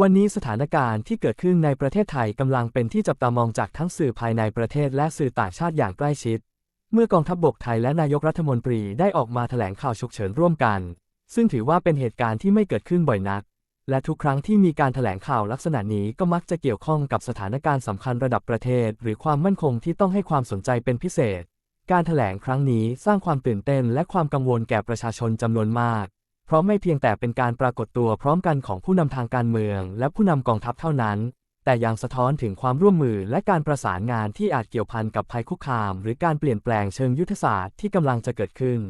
วันนี้สถานการณ์ที่เกิดขึ้นในประเทศไทยกำลังเป็นที่จับตามองจากทั้งสื่อภายในประเทศและสื่อต่างชาติอย่างใกล้ชิด เมื่อกองทัพบบกไทยและนายกรัฐมนตรีได้ออกมาแถลงข่าวฉุกเฉินร่วมกัน ซึ่งถือว่าเป็นเหตุการณ์ที่ไม่เกิดขึ้นบ่อยนัก และทุกครั้งที่มีการแถลงข่าวลักษณะนี้ก็มักจะเกี่ยวข้องกับสถานการณ์สำคัญระดับประเทศ หรือความมั่นคงที่ต้องให้ความสนใจเป็นพิเศษ การแถลงครั้งนี้สร้างความตื่นเต้นและความกังวลแก่ประชาชนจำนวนมาก เพราะไม่เพียงแต่เป็นการปรากฏตัวพร้อมกันของผู้นำทางการเมือง และผู้นำกองทัพเท่านั้น แต่ยังสะท้อนถึงความร่วมมือและการประสานงานที่อาจเกี่ยวพันกับภัยคุกคาม หรือการเปลี่ยนแปลงเชิงยุทธศาสตร์ที่กำลังจะเกิดขึ้น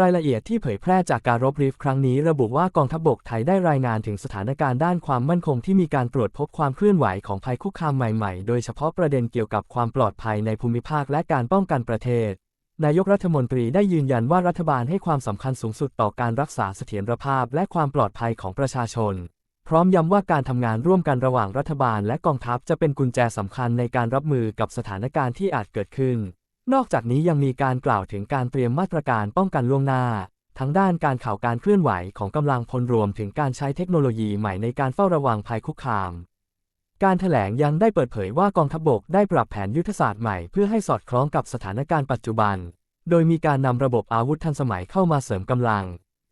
รายละเอียดที่เผยแพร่จากการรบรีฟครั้งนี้ระบุว่ากองทัพบบกไทยได้รายงานถึงสถานการณ์ด้านความมั่นคงที่มีการตรวจพบความเคลื่อนไหวของภัยคุกคามใหม่ ๆ โดยเฉพาะประเด็นเกี่ยวกับความปลอดภัยในภูมิภาคและการป้องกันประเทศ นายกรัฐมนตรีได้ยืนยันว่ารัฐบาลให้ความสำคัญสูงสุดต่อการรักษาเสถียรภาพและความปลอดภัยของประชาชน พร้อมย้ำว่าการทำงานร่วมกันระหว่างรัฐบาลและกองทัพจะเป็นกุญแจสำคัญในการรับมือกับสถานการณ์ที่อาจเกิดขึ้น นอกจากนี้ยังมีการกล่าวถึงการเตรียมมาตรการป้องกันล่วงหน้า ทั้งด้านการข่าวการเคลื่อนไหวของกำลังพลรวมถึงการใช้เทคโนโลยีใหม่ในการเฝ้าระวังภัยคุกคาม การถแถลงยังได้เปิดเผยว่ากองทัพบกได้ปรับแผนยุทธศาสตร์ใหม่เพื่อให้สอดคล้องกับสถานการณ์ปัจจุบัน โดยมีการนำระบบอาวุธทันสมัยเข้ามาเสริมกำลัง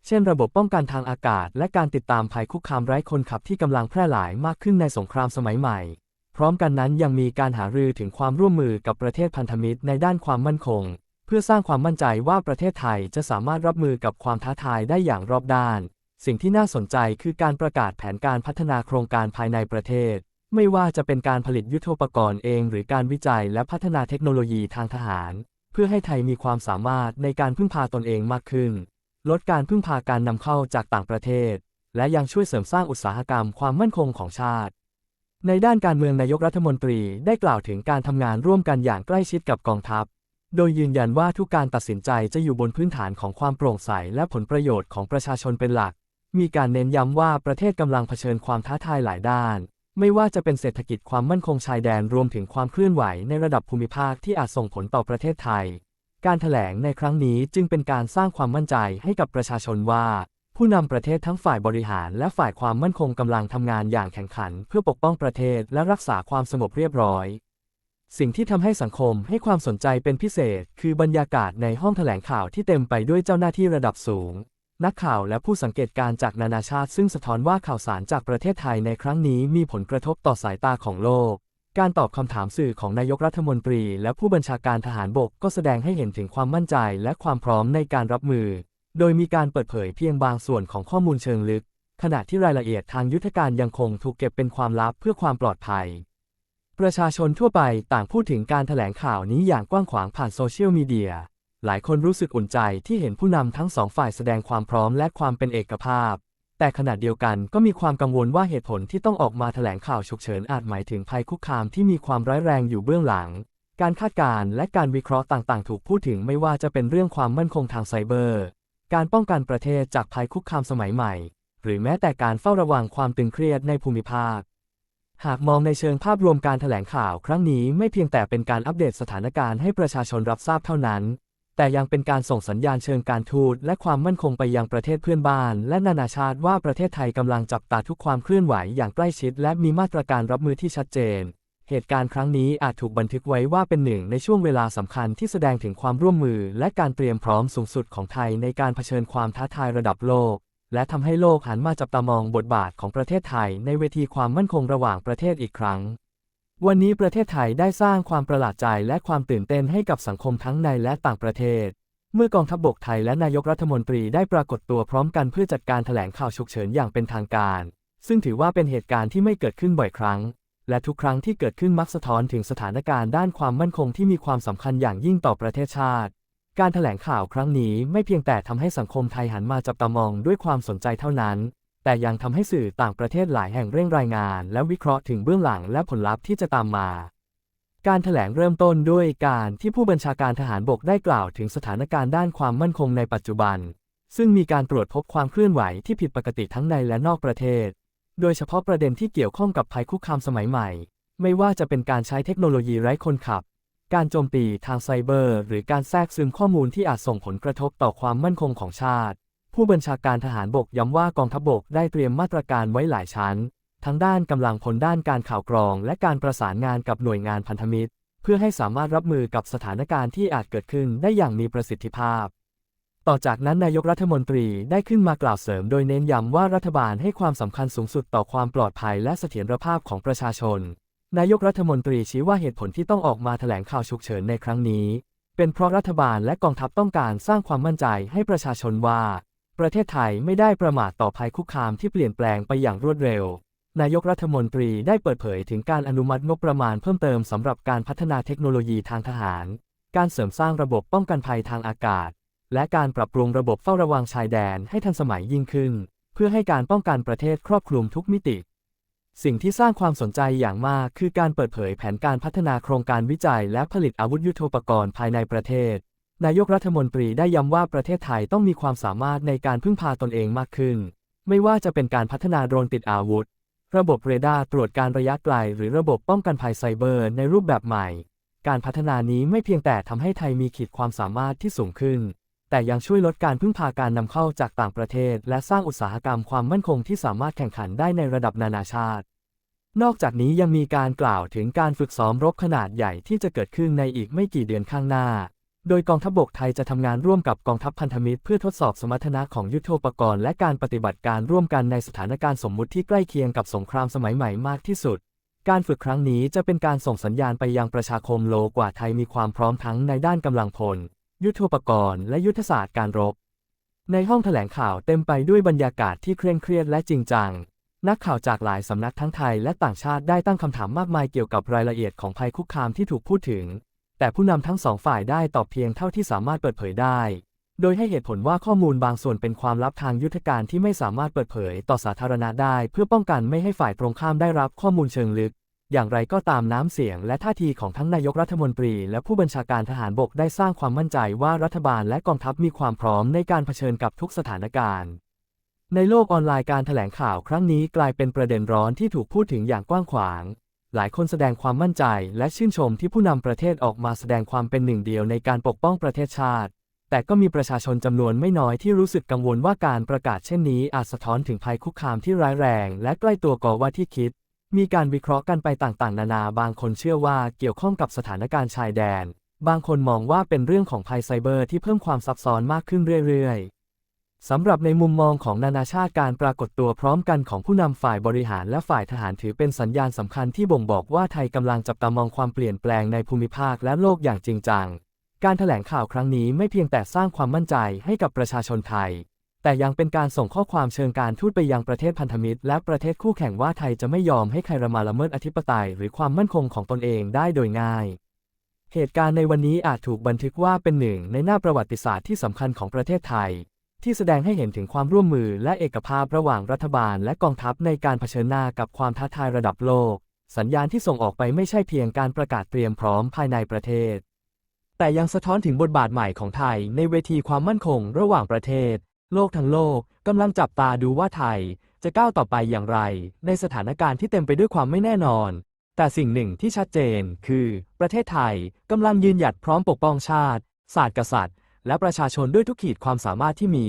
เช่น ระบบป้องกันทางอากาศ และการติดตามภัยคุกคามไร้คนขับที่กำลังแพร่หลายมากขึ้นในสงครามสมัยใหม่ พร้อมกันนั้นยังมีการหารือถึงความร่วมมือกับประเทศพันธมิตรในด้านความมั่นคง เพื่อสร้างความมั่นใจว่าประเทศไทยจะสามารถรับมือกับความท้าทายได้อย่างรอบด้าน สิ่งที่น่าสนใจคือการประกาศแผนการพัฒนาโครงการภายในประเทศ ไม่ว่าจะเป็นการผลิตยุทโธปกรณ์เองหรือการวิจัยและพัฒนาเทคโนโลยีทางทหาร เพื่อให้ไทยมีความสามารถในการพึ่งพาตนเองมากขึ้น ลดการพึ่งพาการนำเข้าจากต่างประเทศ และยังช่วยเสริมสร้างอุตสาหกรรมความมั่นคงของชาติ ในด้านการเมืองนายกรัฐมนตรีได้กล่าวถึงการทำงานร่วมกันอย่างใกล้ชิดกับกองทัพ โดยยืนยันว่าทุกการตัดสินใจจะอยู่บนพื้นฐานของความโปร่งใสและผลประโยชน์ของประชาชนเป็นหลัก มีการเน้นย้ำว่าประเทศกำลังเผชิญความท้าทายหลายด้าน ไม่ว่าจะเป็นเศรษฐกิจความมั่นคงชายแดนรวมถึงความเคลื่อนไหวในระดับภูมิภาคที่อาจส่งผลต่อประเทศไทย การแถลงในครั้งนี้จึงเป็นการสร้างความมั่นใจให้กับประชาชนว่า ผู้นำประเทศทั้งฝ่ายบริหารและฝ่ายความมั่นคงกำลังทำงานอย่างแข่งขัน เพื่อปกป้องประเทศและรักษาความสงบเรียบร้อย สิ่งที่ทำให้สังคมให้ความสนใจเป็นพิเศษ คือบรรยากาศในห้องแถลงข่าวที่เต็มไปด้วยเจ้าหน้าที่ระดับสูง นักข่าวและผู้สังเกตการณ์จากนานาชาติซึ่งสะท้อนว่าข่าวสารจากประเทศไทยในครั้งนี้มีผลกระทบต่อสายตาของโลก การตอบคำถามสื่อของนายกรัฐมนตรี และผู้บัญชาการทหารบกก็แสดงให้เห็นถึงความมั่นใจและความพร้อมในการรับมือ โดยมีการเปิดเผยเพียงบางส่วนของข้อมูลเชิงลึก ขณะที่รายละเอียดทางยุทธการยังคงถูกเก็บเป็นความลับเพื่อความปลอดภัย ประชาชนทั่วไปต่างพูดถึงการถแถลงข่าวนี้อย่างกว้างขวางผ่านโซเชียลมีเดีย หลายคนรู้สึกอุ่นใจที่เห็นผู้นำทั้งสองฝ่ายแสดงความพร้อมและความเป็นเอกภาพ แต่ขณะเดียวกันก็มีความกังวลว่าเหตุผลที่ต้องออกมาแถลงข่าวฉุกเฉินอาจหมายถึงภัยคุกคามที่มีความร้ายแรงอยู่เบื้องหลัง การคาดการณ์และการวิเคราะห์ต่างๆ ถูกพูดถึงไม่ว่าจะเป็นเรื่องความมั่นคงทางไซเบอร์ การป้องกันประเทศจากภัยคุกคามสมัยใหม่ หรือแม้แต่การเฝ้าระวังความตึงเครียดในภูมิภาคหากมองในเชิงภาพรวมการแถลงข่าวครั้งนี้ไม่เพียงแต่เป็นการอัปเดตสถานการณ์ให้ประชาชนรับทราบเท่านั้น แต่ยังเป็นการส่งสัญญาณเชิงการทูตและความมั่นคงไปยังประเทศเพื่อนบ้าน และนานาชาติว่าประเทศไทยกำลังจับตาทุกความเคลื่อนไหวอย่างใกล้ชิด และมีมาตรการรับมือที่ชัดเจน เหตุการณ์ครั้งนี้อาจถูกบันทึกไว้ว่าเป็นหนึ่งในช่วงเวลาสำคัญที่แสดงถึงความร่วมมือ และการเตรียมพร้อมสูงสุดของไทยในการเผชิญความท้าทายระดับโลก และทำให้โลกหันมาจับตามองบทบาทของประเทศไทย ในเวทีความมั่นคงระหว่างประเทศอีกครั้ง วันนี้ประเทศไทยได้สร้างความประหลาดใจและความตื่นเต้นให้กับสังคมทั้งในและต่างประเทศ เมื่อกองทัพบบกไทยและนายกรัฐมนตรีได้ปรากฏตัวพร้อมกันเพื่อจัดการแถลงข่าวฉุกเฉินอย่างเป็นทางการ ซึ่งถือว่าเป็นเหตุการณ์ที่ไม่เกิดขึ้นบ่อยครั้ง และทุกครั้งที่เกิดขึ้นมักสะท้อนถึงสถานการณ์ด้านความมั่นคงที่มีความสำคัญอย่างยิ่งต่อประเทศชาติ การแถลงข่าวครั้งนี้ไม่เพียงแต่ทำให้สังคมไทยหันมาจับตามองด้วยความสนใจเท่านั้น แต่ยังทำให้สื่อต่างประเทศหลายแห่งเร่งรายงาน และวิเคราะห์ถึงเบื้องหลังและผลลัพธ์ที่จะตามมา การแถลงเริ่มต้นด้วยการที่ผู้บัญชาการทหารบกได้กล่าวถึงสถานการณ์ด้านความมั่นคงในปัจจุบัน ซึ่งมีการตรวจพบความเคลื่อนไหวที่ผิดปกติทั้งในและนอกประเทศ โดยเฉพาะประเด็นที่เกี่ยวข้องกับภัยคุกคามสมัยใหม่ ไม่ว่าจะเป็นการใช้เทคโนโลยีไร้คนขับ การโจมตีทางไซเบอร์ หรือการแทรกซึมข้อมูลที่อาจส่งผลกระทบต่อความมั่นคงของชาติ ผู้บัญชาการทหารบกย้ำว่ากองทัพบกได้เตรียมมาตรการไว้หลายชั้น ทั้งด้านกำลังพลด้านการข่าวกรอง และการประสานงานกับหน่วยงานพันธมิตร เพื่อให้สามารถรับมือกับสถานการณ์ที่อาจเกิดขึ้นได้อย่างมีประสิทธิภาพ ต่อจากนั้นนายกรัฐมนตรีได้ขึ้นมากล่าวเสริมโดยเน้นย้ำว่ารัฐบาลให้ความสำคัญสูงสุดต่อความปลอดภัยและเสถียรภาพของประชาชน นายกรัฐมนตรีชี้ว่าเหตุผลที่ต้องออกมาแถลงข่าวฉุกเฉินในครั้งนี้ เป็นเพราะรัฐบาลและกองทัพต้องการสร้างความมั่นใจให้ประชาชนว่า ประเทศไทยไม่ได้ประมาทต่อภัยคุกคามที่เปลี่ยนแปลงไปอย่างรวดเร็ว นายกรัฐมนตรีได้เปิดเผยถึงการอนุมัติงบประมาณเพิ่มเติมสำหรับการพัฒนาเทคโนโลยีทางทหาร การเสริมสร้างระบบป้องกันภัยทางอากาศ และการปรับปรุงระบบเฝ้าระวังชายแดนให้ทันสมัยยิ่งขึ้น เพื่อให้การป้องกันประเทศครอบคลุมทุกมิติ สิ่งที่สร้างความสนใจอย่างมากคือการเปิดเผยแผนการพัฒนาโครงการวิจัย และผลิตอาวุธยุทโธปกรณ์ภายในประเทศ นายกรัฐมนตรีได้ย้ำว่าประเทศไทยต้องมีความสามารถในการพึ่งพาตนเองมากขึ้น ไม่ว่าจะเป็นการพัฒนาโดรนติดอาวุธ ระบบเรดาร์ตรวจการระยะไกล หรือระบบป้องกันภัยไซเบอร์ในรูปแบบใหม่ การพัฒนานี้ไม่เพียงแต่ทำให้ไทยมีขีดความสามารถที่สูงขึ้น แต่ยังช่วยลดการพึ่งพาการนำเข้าจากต่างประเทศ และสร้างอุตสาหกรรมความมั่นคงที่สามารถแข่งขันได้ในระดับนานาชาติ นอกจากนี้ยังมีการกล่าวถึงการฝึกซ้อมรบขนาดใหญ่ที่จะเกิดขึ้นในอีกไม่กี่เดือนข้างหน้า โดยกองทัพบกไทยจะทำงานร่วมกับกองทัพพันธมิตรเพื่อทดสอบสมรรถนะของยุทโธปกรณ์และการปฏิบัติการร่วมกันในสถานการณ์สมมุติที่ใกล้เคียงกับสงครามสมัยใหม่มากที่สุด การฝึกครั้งนี้จะเป็นการส่งสัญญาณไปยังประชาคมโลกว่าไทยมีความพร้อมทั้งในด้านกำลังพล ยุทโธปกรณ์และยุทธศาสตร์การรบ ในห้องแถลงข่าวเต็มไปด้วยบรรยากาศที่เคร่งเครียดและจริงจังนักข่าวจากหลายสำนักทั้งไทยและต่างชาติได้ตั้งคำถามมากมายเกี่ยวกับรายละเอียดของภัยคุกคามที่ถูกพูดถึง แต่ผู้นำทั้งสองฝ่ายได้ตอบเพียงเท่าที่สามารถเปิดเผยได้ โดยให้เหตุผลว่าข้อมูลบางส่วนเป็นความลับทางยุทธการที่ไม่สามารถเปิดเผยต่อสาธารณะได้ เพื่อป้องกันไม่ให้ฝ่ายตรงข้ามได้รับข้อมูลเชิงลึก อย่างไรก็ตามน้ำเสียงและท่าทีของทั้งนายกรัฐมนตรีและผู้บัญชาการทหารบกได้สร้างความมั่นใจว่ารัฐบาลและกองทัพมีความพร้อมในการเผชิญกับทุกสถานการณ์ในโลกออนไลน์การแถลงข่าวครั้งนี้กลายเป็นประเด็นร้อนที่ถูกพูดถึงอย่างกว้างขวาง หลายคนแสดงความมั่นใจและชื่นชมที่ผู้นำประเทศออกมาแสดงความเป็นหนึ่งเดียวในการปกป้องประเทศชาติ แต่ก็มีประชาชนจำนวนไม่น้อยที่รู้สึกกังวลว่าการประกาศเช่นนี้อาจสะท้อนถึงภัยคุกคามที่ร้ายแรง และใกล้ตัวกว่าที่คิด มีการวิเคราะห์กันไปต่างๆ นานา บางคนเชื่อว่าเกี่ยวข้องกับสถานการณ์ชายแดน บางคนมองว่าเป็นเรื่องของภัยไซเบอร์ที่เพิ่มความซับซ้อนมากขึ้นเรื่อยๆ สำหรับในมุมมองของนานาชาติการปรากฏตัวพร้อมกันของผู้นำฝ่ายบริหารและฝ่ายทหารถือเป็นสัญญาณสำคัญที่บ่งบอกว่าไทยกำลังจับตามองความเปลี่ยนแปลงในภูมิภาคและโลกอย่างจริงจัง การถแถลงข่าวครั้งนี้ไม่เพียงแต่สร้างความมั่นใจให้กับประชาชนไทย แต่ยังเป็นการส่งข้อความเชิงการทูตไปยังประเทศพันธมิตร และประเทศคู่แข่งว่าไทยจะไม่ยอมให้ใครละมาละเมิดอธิปไตย หรือความมั่นคงของตนเองได้โดยง่ายเหตุการณ์ในวันนี้อาจถูกบันทึกว่าเป็นหนึ่งในหน้าประวัติศาสตร์ที่สำคัญของประเทศไทย ที่แสดงให้เห็นถึงความร่วมมือและเอกภาพระหว่างรัฐบาลและกองทัพในการเผชิญหน้ากับความท้าทายระดับโลก สัญญาณที่ส่งออกไปไม่ใช่เพียงการประกาศเตรียมพร้อมภายในประเทศ แต่ยังสะท้อนถึงบทบาทใหม่ของไทยในเวทีความมั่นคงระหว่างประเทศ โลกทั้งโลกกำลังจับตาดูว่าไทยจะก้าวต่อไปอย่างไร ในสถานการณ์ที่เต็มไปด้วยความไม่แน่นอน แต่สิ่งหนึ่งที่ชัดเจนคือ ประเทศไทยกำลังยืนหยัดพร้อมปกป้องชาติ ศาสตร์กษัตริย์ และประชาชนด้วยทุกขีดความสามารถที่มี